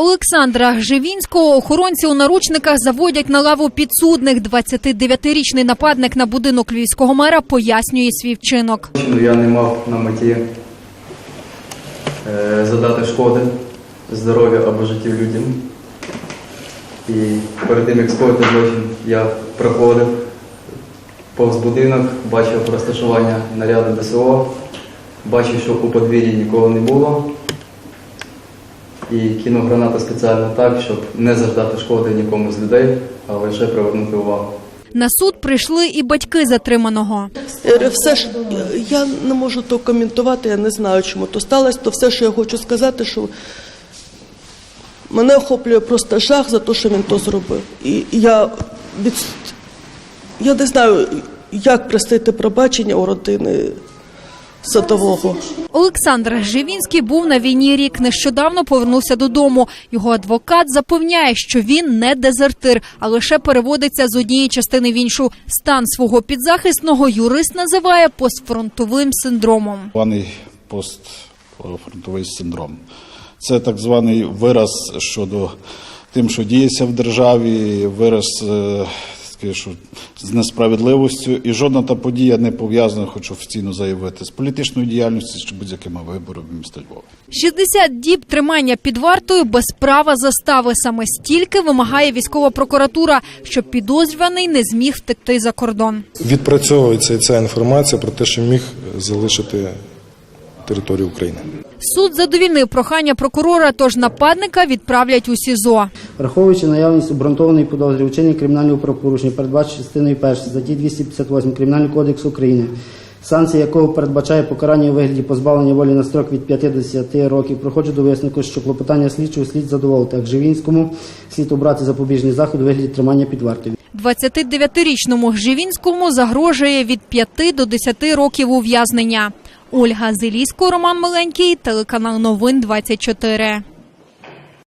Олександра Живінського охоронці у наручниках заводять на лаву підсудних. 29-річний нападник на будинок львівського мера пояснює свій вчинок. Я не мав на меті е, задати шкоди здоров'ю або життю людям. І перед тим, як скоїти злочин, я проходив повз будинок, бачив розташування наряду ДСО, бачив, що у подвір'ї нікого не було. І кинув гранату спеціально так, щоб не завдати шкоди нікому з людей, а лише привернути увагу. На суд прийшли і батьки затриманого. Е, Все ж я не можу то коментувати, я не знаю, чому то сталося. То все, що я хочу сказати, що мене охоплює просто жах за те, що він то зробив. І я від я не знаю, як простити пробачення у родини садового. Олександр Живінський був на війні рік. Нещодавно повернувся додому. Його адвокат запевняє, що він не дезертир, а лише переводиться з однієї частини в іншу. Стан свого підзахисного юрист називає постфронтовим синдромом. званий постфронтовий синдром. Це так званий вираз щодо тим, що діється в державі, вираз що з несправедливостю, і жодна та подія не пов'язана, хочу офіційно заявити, з політичною діяльністю чи будь-якими виборами міста Львова. 60 діб тримання під вартою без права застави. Саме стільки вимагає військова прокуратура, щоб підозрюваний не зміг втекти за кордон. Відпрацьовується ця інформація про те, що міг залишити територію України. Суд задовільнив прохання прокурора, тож нападника відправлять у СІЗО. Враховуючи наявність обґрунтованої підозри у вчиненні кримінального правопорушення, передбачено частиною 1 статті 258 Кримінального кодексу України, санкція якого передбачає покарання у вигляді позбавлення волі на строк від 5 до 10 років, проходжу до висновку, що клопотання слідчого слід задоволити, а Живінському слід обрати запобіжний заход у вигляді тримання під вартою. 29-річному Живінському загрожує від 5 до 10 років ув'язнення. Ольга Зелісько, Роман Миленький, телеканал Новин 24.